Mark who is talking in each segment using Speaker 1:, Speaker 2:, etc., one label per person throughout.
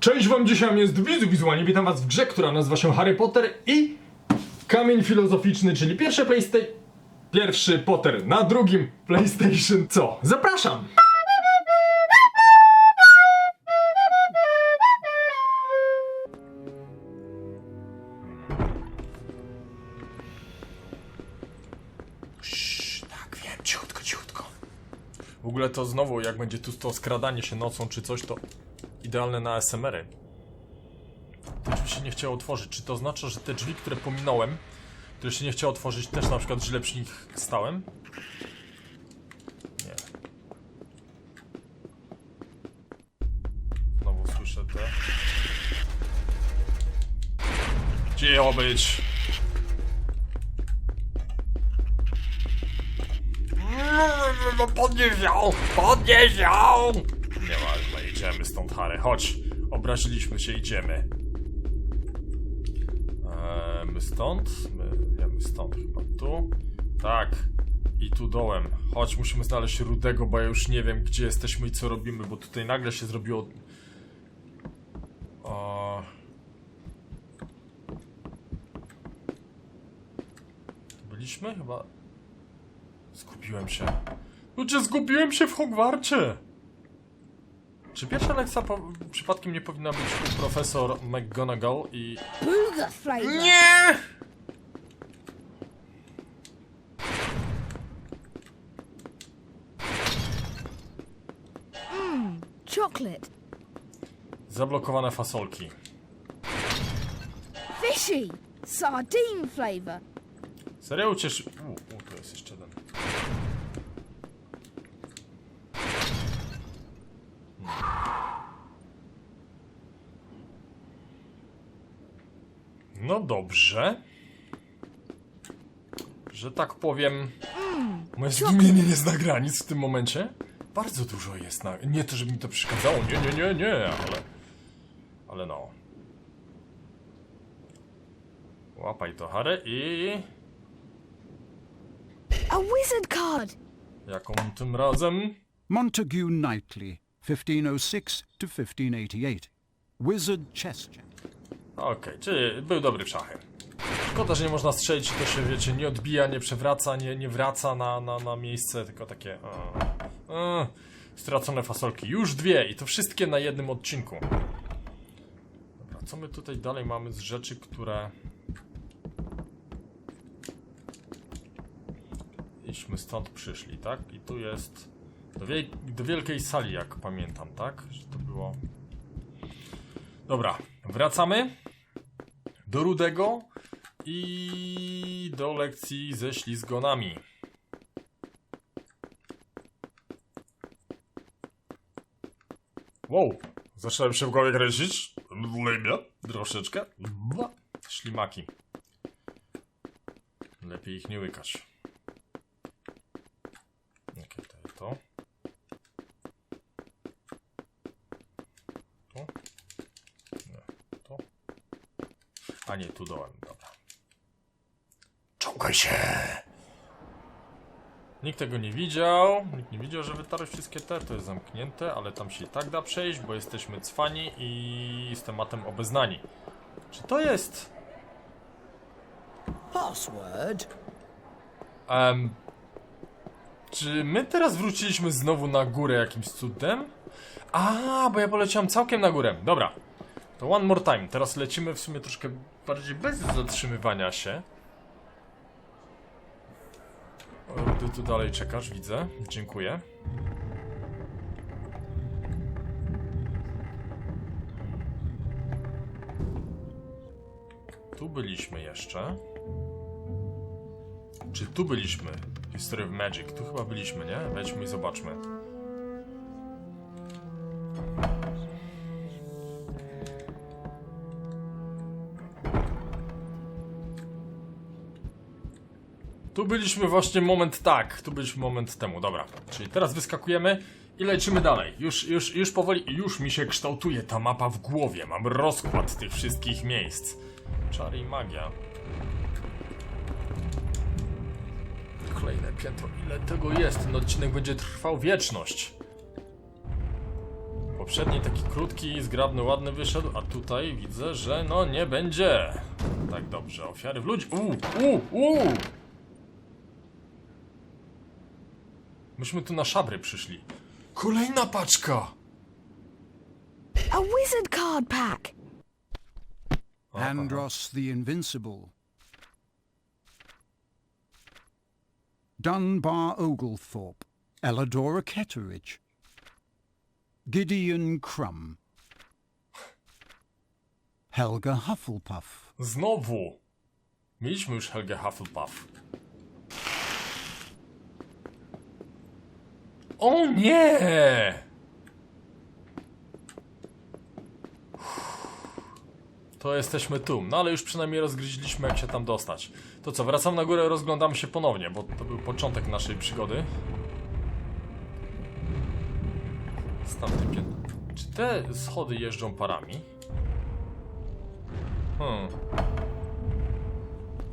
Speaker 1: Cześć wam, dzisiaj jest Wizu Wizualnie, witam was w grze, która nazywa się Harry Potter i Kamień Filozoficzny, czyli pierwsze PlayStation... Pierwszy Potter na drugim PlayStation. Co? Zapraszam! tak, wiem, ciutko, ciutko. W ogóle to znowu, jak będzie tu to skradanie się nocą czy coś, to idealne na SMR-y. Te drzwi się nie chciało otworzyć. Czy to oznacza, że te drzwi, które pominąłem, które się nie chciało otworzyć, też na przykład źle przy nich stałem? Nie. Znowu słyszę te... Cicho być! Podnieś ją! Podnieś ją! Idziemy stąd, Harry. Chodź. Obraziliśmy się, idziemy. Eee, my stąd? My, nie, my stąd chyba. Tu? Tak. I tu dołem. Chodź, musimy znaleźć Rudego, bo ja już nie wiem, gdzie jesteśmy i co robimy, bo tutaj nagle się zrobiło... O... Byliśmy? Chyba... Zgubiłem się. Ludzie, zgubiłem się w Hogwarcie! Czy pierwsza lekcja po, przypadkiem nie powinna być u profesor McGonagall i...
Speaker 2: Booger flavour.
Speaker 1: Nie!
Speaker 2: Chocolate.
Speaker 1: Zablokowane fasolki.
Speaker 2: Fishy. Sardine flavour.
Speaker 1: Serio ucieszy... U, u, tu jest jeszcze jeden. No dobrze. Że tak powiem... Moje zdumienie nie zna granic w tym momencie. Bardzo dużo jest na... Nie to, żeby mi to przeszkadzało, nie, nie, nie, nie, ale... Ale no. Łapaj to, Harry i...
Speaker 2: A wizard card.
Speaker 1: Jaką tym razem?
Speaker 3: Montague Knightley, 1506 to 1588. Wizard chess champ.
Speaker 1: Okej, czyli był dobry w szachy. Szkoda, że nie można strzelić, to się wiecie, nie odbija, nie przewraca, nie, nie wraca na, na, na miejsce, tylko takie... e, e, stracone fasolki. Już dwie i to wszystkie na jednym odcinku. Dobra, co my tutaj dalej mamy z rzeczy, które... Iśmy stąd przyszli, tak? I tu jest... Do, do wielkiej sali, jak pamiętam, tak? Że to było... Dobra, wracamy do Rudego i do lekcji ze ślizgonami. Wow, zacząłem się w głowie kręcić. Lejmia, troszeczkę. Bla. Ślimaki. Lepiej ich nie łykać. Jakie to? Nie, to? A nie, tu dołem, dobra. Czołgaj się! Nikt tego nie widział. Nikt nie widział, że wytarłeś wszystkie te. To jest zamknięte, ale tam się i tak da przejść, bo jesteśmy cwani i z tematem obeznani. Czy to jest...
Speaker 4: Password?
Speaker 1: Em, czy my teraz wróciliśmy znowu na górę jakimś cudem? A, bo ja poleciałem całkiem na górę. Dobra. To one more time. Teraz lecimy w sumie troszkę bardziej bez zatrzymywania się. Ty tu dalej czekasz, widzę. Dziękuję. Tu byliśmy jeszcze. Czy tu byliśmy? History of Magic. Tu chyba byliśmy, nie? Wejdźmy i zobaczmy. Tu byliśmy właśnie moment tak. Tu byliśmy moment temu, dobra. Czyli teraz wyskakujemy i lecimy dalej. Już, już, już powoli, już mi się kształtuje ta mapa w głowie. Mam rozkład tych wszystkich miejsc. Czary i magia. Kolejne piętro. Ile tego jest? Ten odcinek będzie trwał wieczność. poprzedniej taki krótki, zgrabny, ładny wyszedł, a tutaj widzę, że no nie będzie. Tak dobrze, ofiary w ludzi. Uuu, uuu, uuu! Myśmy tu na szabry przyszli. Kolejna paczka!
Speaker 2: A wizard card pack.
Speaker 3: Andros the Invincible. Dunbar Oglethorpe. Elladora Ketteridge. Gideon Crumb. Helga Hufflepuff.
Speaker 1: Znowu! Mieliśmy już Helgę Hufflepuff. O nie! To jesteśmy tu. No ale już przynajmniej rozgryźliśmy jak się tam dostać. To co, wracam na górę, rozglądamy się ponownie, bo to był początek naszej przygody. Z tamtym. Czy te schody jeżdżą parami? Hmm.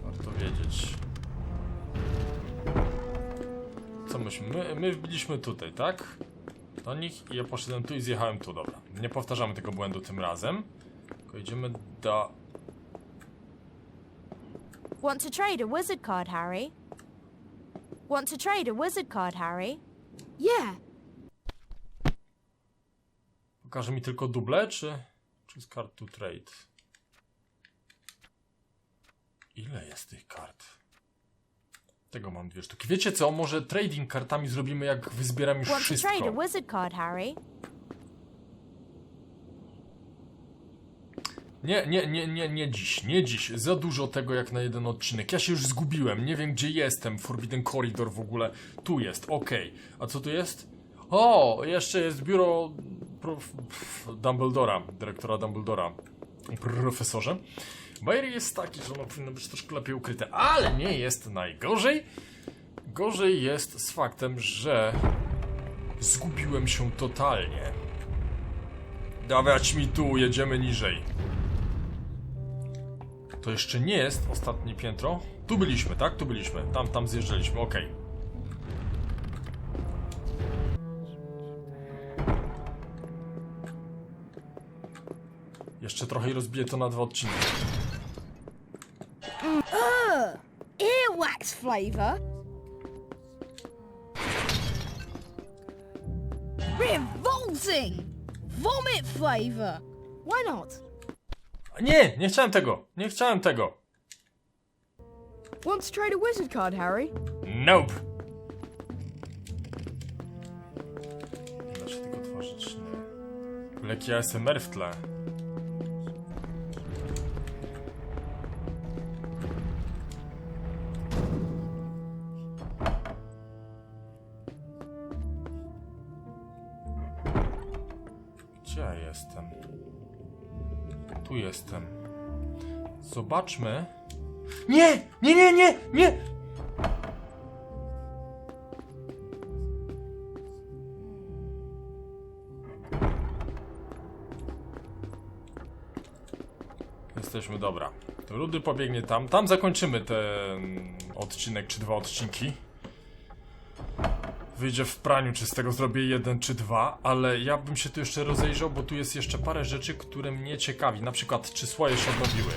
Speaker 1: Warto wiedzieć. Myśmy? My, my wbiliśmy tutaj, tak? Do nich i ja poszedłem tu i zjechałem tu, dobra. Nie powtarzamy tego błędu tym razem. Tylko idziemy do...
Speaker 4: Want to trade a wizard card, Harry? Want to trade a wizard card, Harry?
Speaker 2: Yeah.
Speaker 1: Pokaże mi tylko duble, czy... Czy z kart to trade? Ile jest tych kart? Tego mam dwie sztuki. Wiecie co? Może trading kartami zrobimy jak wyzbieram już
Speaker 4: Want to
Speaker 1: wszystko.
Speaker 4: trade a wizard card, Harry?
Speaker 1: Nie, nie, nie, nie, nie dziś, nie dziś. Za dużo tego jak na jeden odcinek. Ja się już zgubiłem, nie wiem gdzie jestem. Forbidden Corridor w ogóle. Tu jest, okej. A co tu jest? O, jeszcze jest biuro prof, Dumbledora, dyrektora Dumbledora. Profesorze. Bajer jest taki, że ono powinno być troszkę lepiej ukryte, ale nie jest najgorzej. Gorzej jest z faktem, że zgubiłem się totalnie. Dawać mi tu, jedziemy niżej. To jeszcze nie jest ostatnie piętro. Tu byliśmy, tak? Tu byliśmy. Tam, tam zjeżdżaliśmy, okej. Jeszcze trochę i rozbiję to na dwa odcinki.
Speaker 2: Flavour. Revolting. Vomit flavour. Why not?
Speaker 1: Nie, nie chciałem tego. Nie chciałem tego.
Speaker 2: Want to trade a wizard card, Harry?
Speaker 1: Nope. Się tego tworzyć, nie. Leki ASMR w tle. Zobaczmy. Nie! Nie, nie, nie, nie! Jesteśmy, dobra. To Rudy pobiegnie tam. Tam zakończymy ten odcinek, czy dwa odcinki. Wyjdzie w praniu, czy z tego zrobię jeden, czy dwa, ale ja bym się tu jeszcze rozejrzał, bo tu jest jeszcze parę rzeczy, które mnie ciekawi. Na przykład, czy słoje się odnowiły.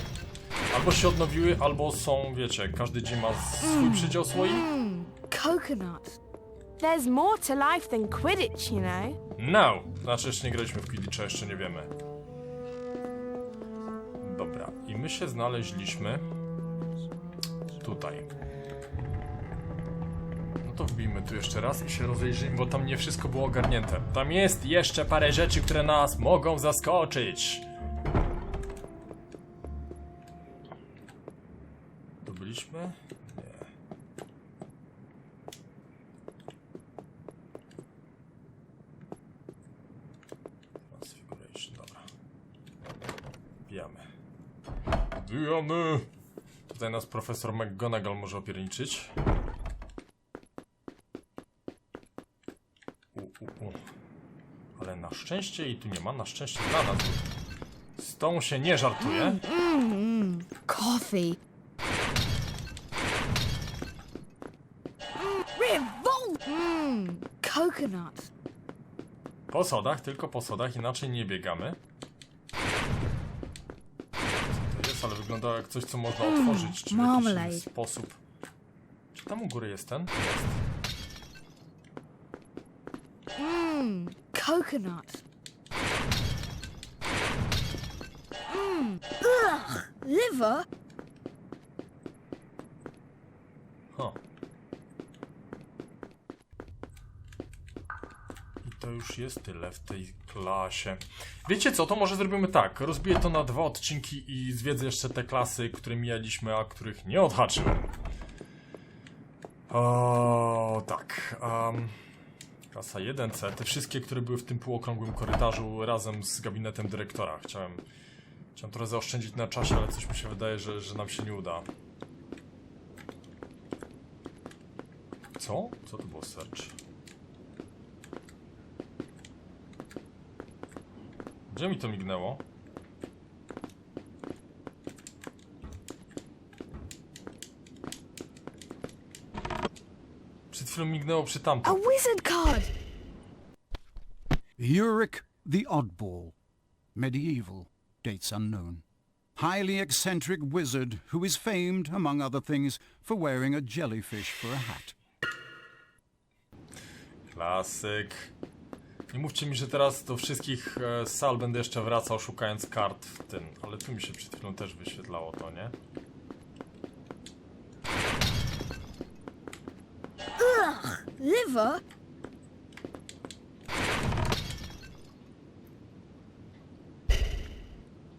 Speaker 1: Albo się odnowiły, albo są, wiecie, każdy dzień ma swój przydział słoi.
Speaker 2: Coconut.
Speaker 4: There's more to life than Quidditch, you know.
Speaker 1: No! Znaczy, jeszcze nie graliśmy w Quidditcha, jeszcze nie wiemy. Dobra, i my się znaleźliśmy tutaj. No to wbijmy tu jeszcze raz i się rozejrzyjmy, bo tam nie wszystko było ogarnięte. Tam jest jeszcze parę rzeczy, które nas mogą zaskoczyć. Tu byliśmy? Nie. Transfiguration, dobra. Bijamy. Bijamy! Tutaj nas profesor McGonagall może opierniczyć. U, u, u. Ale na szczęście i tu nie ma, na szczęście dla nas. Z tą się nie żartuje.
Speaker 2: Coffee. Revolt. Mmm. Coconut.
Speaker 1: Po sodach, tylko po sodach, inaczej nie biegamy. Co to jest, ale wyglądało jak coś, co można otworzyć, czy w jakiś
Speaker 4: marmalade.
Speaker 1: inny sposób. Czy tam u góry jest ten?
Speaker 2: Mmm, coconut. Mmm, ugh, liver.
Speaker 1: Ho. I to już jest tyle w tej klasie. Wiecie co, to może zrobimy tak. Rozbiję to na dwa odcinki i zwiedzę jeszcze te klasy, które mijaliśmy, a których nie odhaczyłem. O, tak. Um, klasa 1C. Te wszystkie, które były w tym półokrągłym korytarzu razem z gabinetem dyrektora. Chciałem, chciałem trochę zaoszczędzić na czasie, ale coś mi się wydaje, że, że nam się nie uda. Co? Co to było search? Gdzie mi to mignęło? Przed chwilą mignęło przy
Speaker 2: A
Speaker 1: tamtym.
Speaker 2: wizard card.
Speaker 3: Uric the Oddball. Medieval. Dates unknown. Highly eccentric wizard who is famed, among other things, for wearing a jellyfish for a hat.
Speaker 1: Klasyk. Nie mówcie mi, że teraz do wszystkich e, sal będę jeszcze wracał szukając kart w tym, ale tu mi się przed chwilą też wyświetlało to, nie?
Speaker 2: Liver.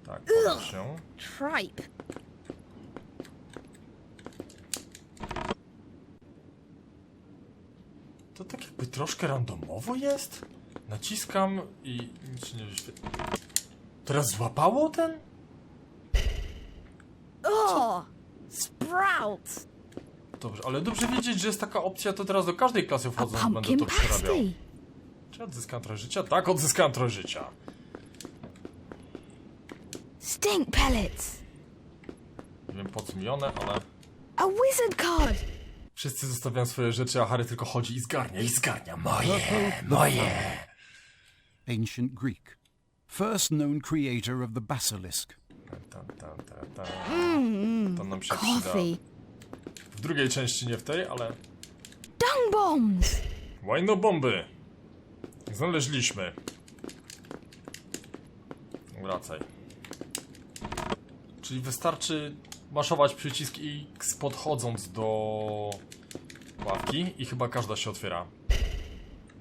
Speaker 1: Tak, się.
Speaker 2: Tripe.
Speaker 1: To tak jakby troszkę randomowo jest? Naciskam i nic się nie wyświetla. Teraz złapało ten?
Speaker 2: Oh, sprouts.
Speaker 1: Dobrze, ale dobrze wiedzieć, że jest taka opcja, to teraz do każdej klasy
Speaker 2: A
Speaker 1: wchodząc będę
Speaker 2: pumpkin
Speaker 1: to przerabiał.
Speaker 2: pasty.
Speaker 1: Czy odzyskałem trochę życia? Tak, odzyskałem trochę życia.
Speaker 2: Stink pellets.
Speaker 1: Nie wiem po co mi one, ale
Speaker 2: A wizard card.
Speaker 1: wszyscy zostawiają swoje rzeczy, a Harry tylko chodzi i zgarnia, i zgarnia. Moje, moje.
Speaker 3: Ancient Greek. First known creator of the basilisk.
Speaker 1: Tan, tan. To nam się przyda.
Speaker 2: Coffee.
Speaker 1: W drugiej części, nie w tej, ale...
Speaker 2: Dung bombs.
Speaker 1: Łajno bomby! Znaleźliśmy. Wracaj. Czyli wystarczy maszować przycisk X podchodząc do ławki i chyba każda się otwiera.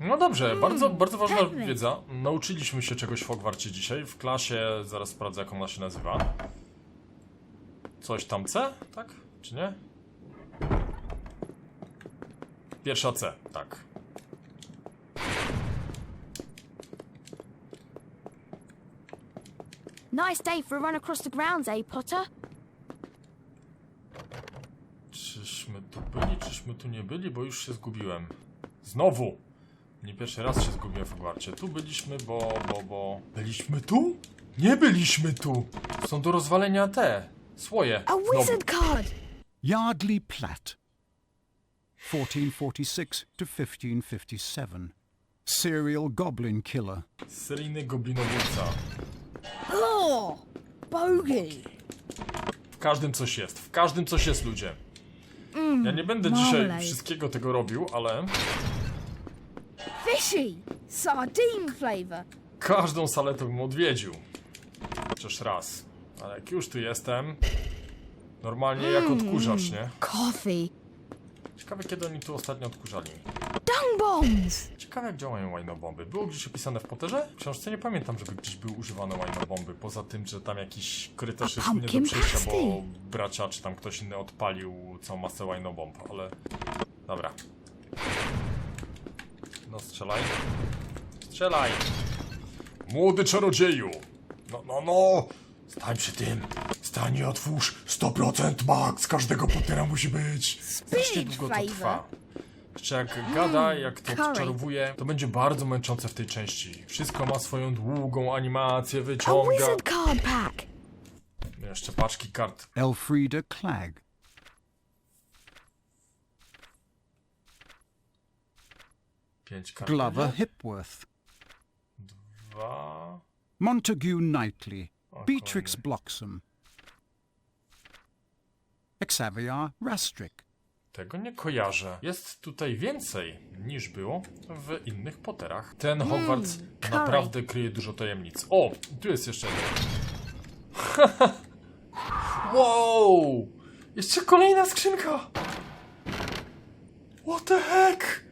Speaker 1: No dobrze, bardzo, bardzo ważna wiedza. Nauczyliśmy się czegoś w Hogwarcie dzisiaj. W klasie, zaraz sprawdzę jak ona się nazywa. Coś tam C, tak? Czy nie? Pierwsza C, tak.
Speaker 4: Nice day for a run across the grounds, eh, Potter?
Speaker 1: Czyśmy tu byli, czyśmy tu nie byli, bo już się zgubiłem. Znowu! Nie pierwszy raz się zgubiłem w Hogwarcie. Tu byliśmy, bo, bo, bo... Byliśmy tu? Nie byliśmy tu! Są do rozwalenia te, słoje.
Speaker 2: A wizard card.
Speaker 3: Yardley Platt. 1446 to 1557. Serial goblin killer.
Speaker 1: Seryjny goblinobójca.
Speaker 2: Oh, bogey.
Speaker 1: W każdym coś jest, w każdym coś jest, ludzie. Ja nie będę dzisiaj
Speaker 2: marmalade.
Speaker 1: wszystkiego tego robił, ale
Speaker 2: Fishy. Sardine flavor.
Speaker 1: każdą salę to bym odwiedził. Chociaż raz. Ale jak już tu jestem, normalnie jak odkurzacz, nie?
Speaker 2: Coffee.
Speaker 1: Ciekawe kiedy oni tu ostatnio odkurzali.
Speaker 2: Dung bombs.
Speaker 1: Ciekawe jak działają łajnobomby. Było gdzieś opisane w Potterze? W książce nie pamiętam, żeby gdzieś były używane łajnobomby. Poza tym, że tam jakiś korytarz
Speaker 2: A
Speaker 1: jest nie do
Speaker 2: pumpkin
Speaker 1: przejścia,
Speaker 2: pasty.
Speaker 1: bo bracia czy tam ktoś inny odpalił całą masę łajnobomb, ale... Dobra. No strzelaj. Strzelaj! Młody czarodzieju! No, no, no! Stań przy tym! Stań i otwórz! 100% max! Każdego Pottera musi być! Strasznie długo to trwa. Jeszcze jak gada, jak to odczarowuje, to będzie bardzo męczące w tej części. Wszystko ma swoją długą animację, wyciąga.
Speaker 2: wizard card pack.
Speaker 1: Jeszcze paczki kart.
Speaker 3: Elfrida Clegg.
Speaker 1: Pięć kart.
Speaker 3: Glover? Hipworth.
Speaker 1: dwa.
Speaker 3: Montague Knightley,
Speaker 1: O,
Speaker 3: Beatrix
Speaker 1: kolejny.
Speaker 3: Bloxham, Xavier Rastrick,
Speaker 1: Tego nie kojarzę. Jest tutaj więcej niż było w innych Potterach. Ten Hogwarts naprawdę kryje dużo tajemnic. O, tu jest jeszcze jeden. wow! Jeszcze kolejna skrzynka! What the heck?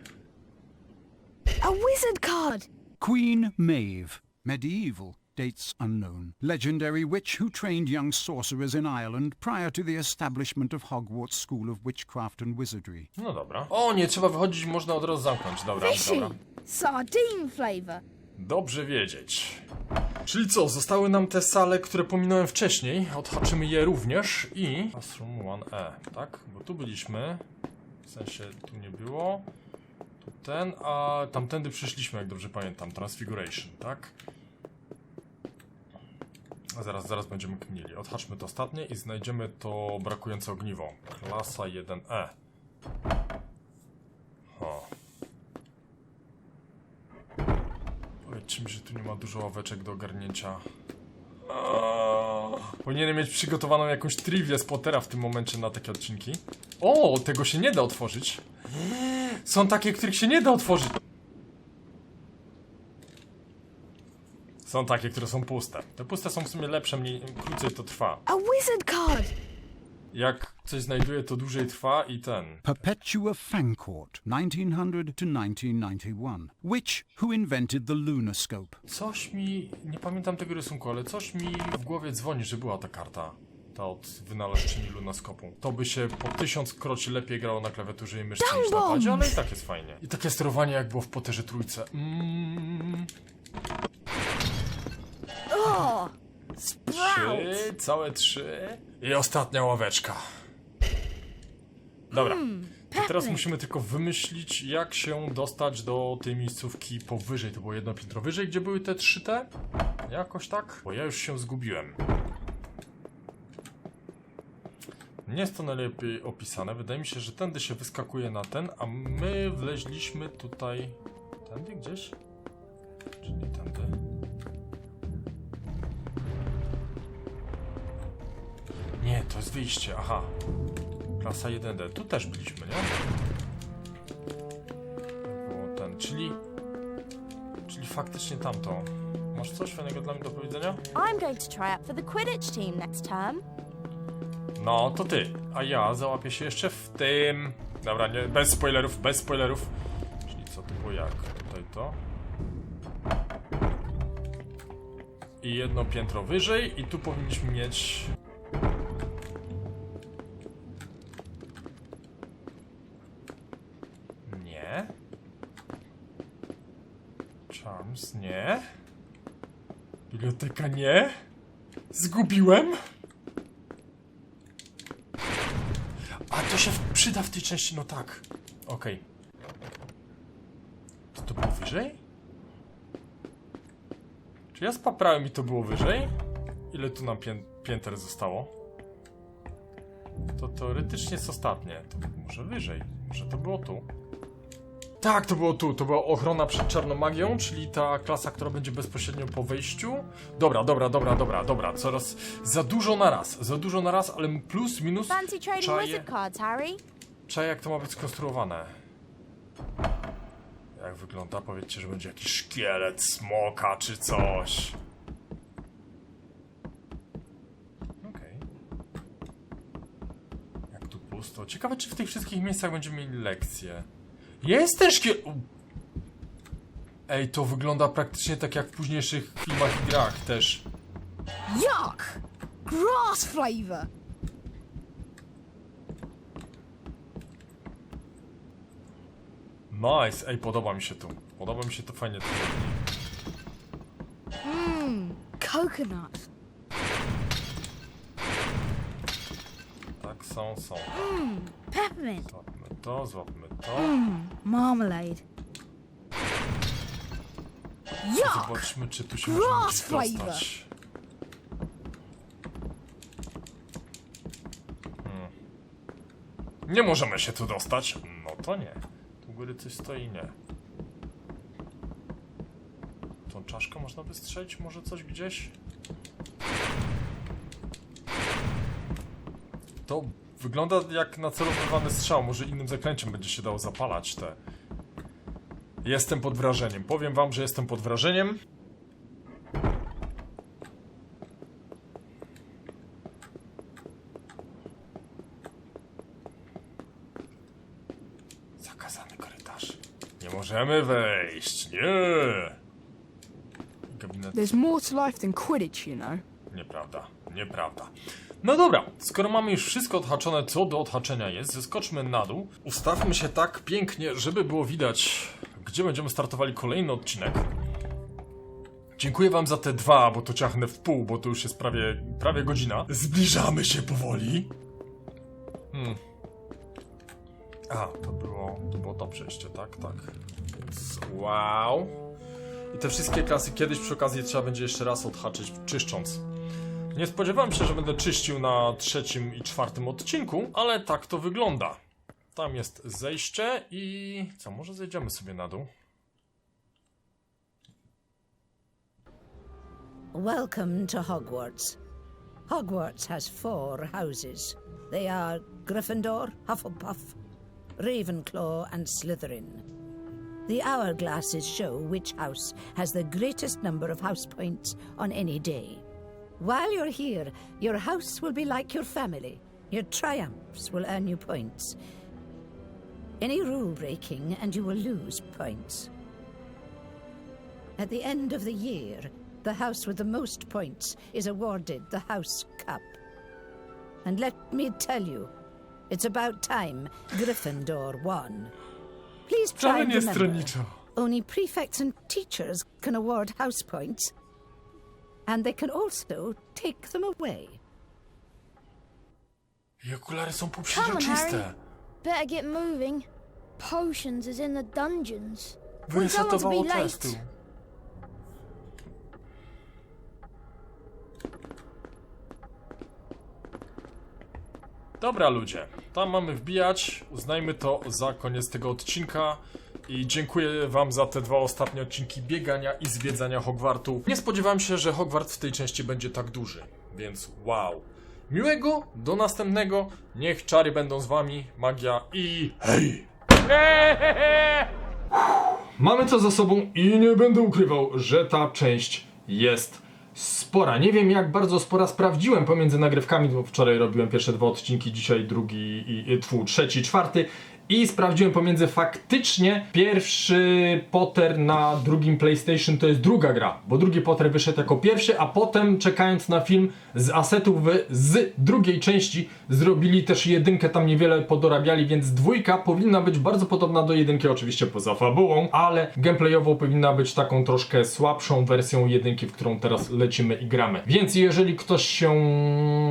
Speaker 2: A wizard card!
Speaker 3: Queen Maeve, medieval, dates unknown, legendary witch who trained young sorcerers in Ireland prior to the establishment of Hogwarts School of Witchcraft and Wizardry.
Speaker 1: No dobra. O, nie trzeba wychodzić, można od razu zamknąć. Dobra,
Speaker 2: Fishy!
Speaker 1: dobra.
Speaker 2: Sardine flavour.
Speaker 1: Dobrze wiedzieć. Czyli co, zostały nam te sale, które pominąłem wcześniej. Odhaczymy je również i... Classroom 1E, tak? Bo tu byliśmy. W sensie tu nie było. Ten, a tamtędy przyszliśmy, jak dobrze pamiętam. Transfiguration, tak? A zaraz, zaraz będziemy kmili. Odhaczmy to ostatnie i znajdziemy to brakujące ogniwo. Klasa 1E. Ho. Powiedzcie mi, że tu nie ma dużo ławeczek do ogarnięcia. Powinienem mieć przygotowaną jakąś trivię z Pottera w tym momencie na takie odcinki. O, tego się nie da otworzyć. Są takie, których się nie da otworzyć. Są takie, które są puste. Te puste są w sumie lepsze, mniej, krócej to trwa.
Speaker 2: A wizard card!
Speaker 1: Jak coś znajduję, to dłużej trwa i ten.
Speaker 3: Perpetua Fancourt, 1900 to 1991, witch who invented the lunarscope.
Speaker 1: Coś mi, nie pamiętam tego rysunku, ale coś mi w głowie dzwoni, że była ta karta. Ta od wynalazczyni lunaskopu. To by się po tysiąc kroci lepiej grało na klawiaturze i myszce niż na padzie, ale i tak jest fajnie. I takie sterowanie jak było w Potterze Trójce. Mm!
Speaker 2: Sprout!
Speaker 1: trzy, całe trzy. I ostatnia ławeczka. Dobra. To teraz musimy tylko wymyślić, jak się dostać do tej miejscówki powyżej. To było jedno piętro wyżej, gdzie były te trzy te? Jakoś tak? Bo ja już się zgubiłem. Nie jest to najlepiej opisane. Wydaje mi się, że tędy się wyskakuje na ten, a my wleźliśmy tutaj... Tędy gdzieś? Czyli tędy? Nie, to jest wyjście, aha. Klasa 1D. Tu też byliśmy, nie? Było ten, czyli... Czyli faktycznie tamto. Masz coś fajnego dla mnie do powiedzenia?
Speaker 4: I'm going to try out for the Quidditch team next term.
Speaker 1: No, to ty. A ja załapię się jeszcze w tym. Dobra, nie, bez spoilerów, bez spoilerów. Czyli co było jak? Tutaj to. I jedno piętro wyżej i tu powinniśmy mieć... Nie. Charms, nie. Biblioteka, nie. Zgubiłem. A to się przyda w tej części, no tak. Okej. To to było wyżej? Czy ja spaprałem i to było wyżej? Ile tu nam pię pięter zostało? To teoretycznie jest ostatnie. To może wyżej. Może to było tu. Tak, to było tu. To była ochrona przed czarną magią, czyli ta klasa, która będzie bezpośrednio po wejściu. Dobra, dobra, dobra, dobra, dobra. Coraz za dużo na raz. Za dużo na raz, ale plus, minus.
Speaker 4: Fancy trading wizard cards, Harry?
Speaker 1: Jak to ma być skonstruowane. Jak wygląda? Powiedzcie, że będzie jakiś szkielet smoka czy coś. Okej. Jak tu pusto. Ciekawe, czy w tych wszystkich miejscach będziemy mieli lekcje. Jest ten szkielet... Ej, to wygląda praktycznie tak jak w późniejszych filmach i grach też.
Speaker 2: Yuck! Grass flavour!
Speaker 1: Nice, ej, podoba mi się tu. Podoba mi się to fajnie. tu.
Speaker 2: Coconut.
Speaker 1: Tak, są, są.
Speaker 2: Peppermint.
Speaker 1: Złapmy to, złapmy to.
Speaker 2: Marmalade. Yuck!
Speaker 1: Zobaczmy, czy tu się
Speaker 2: Grass
Speaker 1: gdzieś
Speaker 2: flavor.
Speaker 1: dostać. Hmm. Nie możemy się tu dostać. No to nie. Tu u góry coś stoi, nie. To czaszkę można by strzelić? Może coś gdzieś? To wygląda jak nacelowany strzał. Może innym zaklęciem będzie się dało zapalać te. Jestem pod wrażeniem. Powiem wam, że jestem pod wrażeniem. Zakazany korytarz. Nie możemy wejść. Nie. Gabinet.
Speaker 2: There's more to life than Quidditch, you know.
Speaker 1: Nieprawda, nieprawda. No dobra, skoro mamy już wszystko odhaczone, co do odhaczenia jest, zeskoczmy na dół. Ustawmy się tak pięknie, żeby było widać, gdzie będziemy startowali kolejny odcinek. Dziękuję wam za te dwa, bo to ciachnę w pół, bo to już jest prawie, prawie godzina. Zbliżamy się powoli. Hmm. A, to było, to było to przejście, tak, tak. Więc wow. I te wszystkie klasy kiedyś przy okazji trzeba będzie jeszcze raz odhaczyć, czyszcząc. Nie spodziewałem się, że będę czyścił na trzecim i czwartym odcinku, ale tak to wygląda. Tam jest zejście i... Co, może zejdziemy sobie na dół?
Speaker 5: Welcome to Hogwarts. Hogwarts has four houses. They are Gryffindor, Hufflepuff, Ravenclaw, and Slytherin. The hourglasses show which house has the greatest number of house points on any day. While you're here, your house will be like your family. Your triumphs will earn you points. Any rule breaking, and you will lose points. At the end of the year, the house with the most points is awarded the House Cup. And let me tell you, it's about time Gryffindor won. Please try and remember, only prefects and teachers can award house points, and they can also take them away.
Speaker 1: I okulary są
Speaker 6: Come on. Harry. Better get moving. Potions is in the dungeons.
Speaker 1: Wyresetowało
Speaker 6: be late.
Speaker 1: Dobra ludzie, tam mamy wbijać, uznajmy to za koniec tego odcinka i dziękuję wam za te dwa ostatnie odcinki biegania i zwiedzania Hogwartu. Nie spodziewałem się, że Hogwart w tej części będzie tak duży, więc wow. Miłego, do następnego, niech czary będą z wami, magia i hej! Mamy to za sobą i nie będę ukrywał, że ta część jest spora. Nie wiem jak bardzo spora sprawdziłem pomiędzy nagrywkami, bo wczoraj robiłem pierwsze dwa odcinki, dzisiaj drugi i, i tfu, trzeci, czwarty. I sprawdziłem pomiędzy faktycznie pierwszy Potter na drugim PlayStation to jest druga gra, bo drugi Potter wyszedł jako pierwszy, a potem czekając na film z asetów z drugiej części zrobili też jedynkę, tam niewiele podorabiali, więc dwójka powinna być bardzo podobna do jedynki, oczywiście poza fabułą, ale gameplayowo powinna być taką troszkę słabszą wersją jedynki, w którą teraz lecimy i gramy. Więc jeżeli ktoś się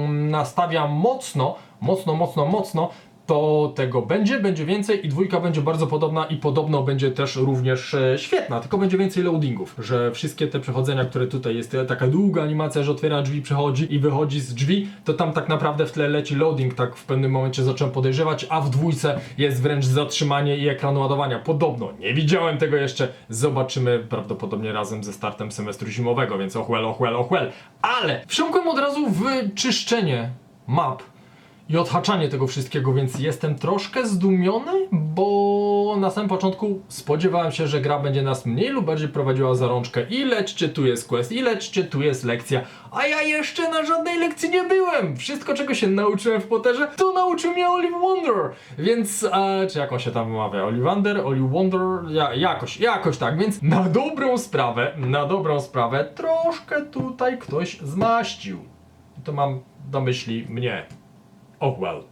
Speaker 1: nastawia mocno, mocno, mocno, mocno, to tego będzie, będzie więcej i dwójka będzie bardzo podobna i podobno będzie też również e, świetna, tylko będzie więcej loadingów, że wszystkie te przechodzenia, które tutaj jest, e, taka długa animacja, że otwiera drzwi, przechodzi i wychodzi z drzwi, to tam tak naprawdę w tle leci loading, tak w pewnym momencie zacząłem podejrzewać, a w dwójce jest wręcz zatrzymanie i ekran ładowania. Podobno, nie widziałem tego jeszcze, zobaczymy prawdopodobnie razem ze startem semestru zimowego, więc ochłel, ochłel, ochłel. Ale wsiąkłem od razu w czyszczenie map i odhaczanie tego wszystkiego, więc jestem troszkę zdumiony, bo na samym początku spodziewałem się, że gra będzie nas mniej lub bardziej prowadziła za rączkę i leczcie tu jest quest, i leczcie tu jest lekcja, a ja jeszcze na żadnej lekcji nie byłem! Wszystko czego się nauczyłem w Potterze, to nauczył mnie Olive Wonder! Więc, e, czy jak on się tam wymawia? Olivander, Olive Wonder, ja, jakoś, jakoś tak, więc na dobrą sprawę, na dobrą sprawę, troszkę tutaj ktoś zmaścił. I to mam na myśli mnie. Oh well.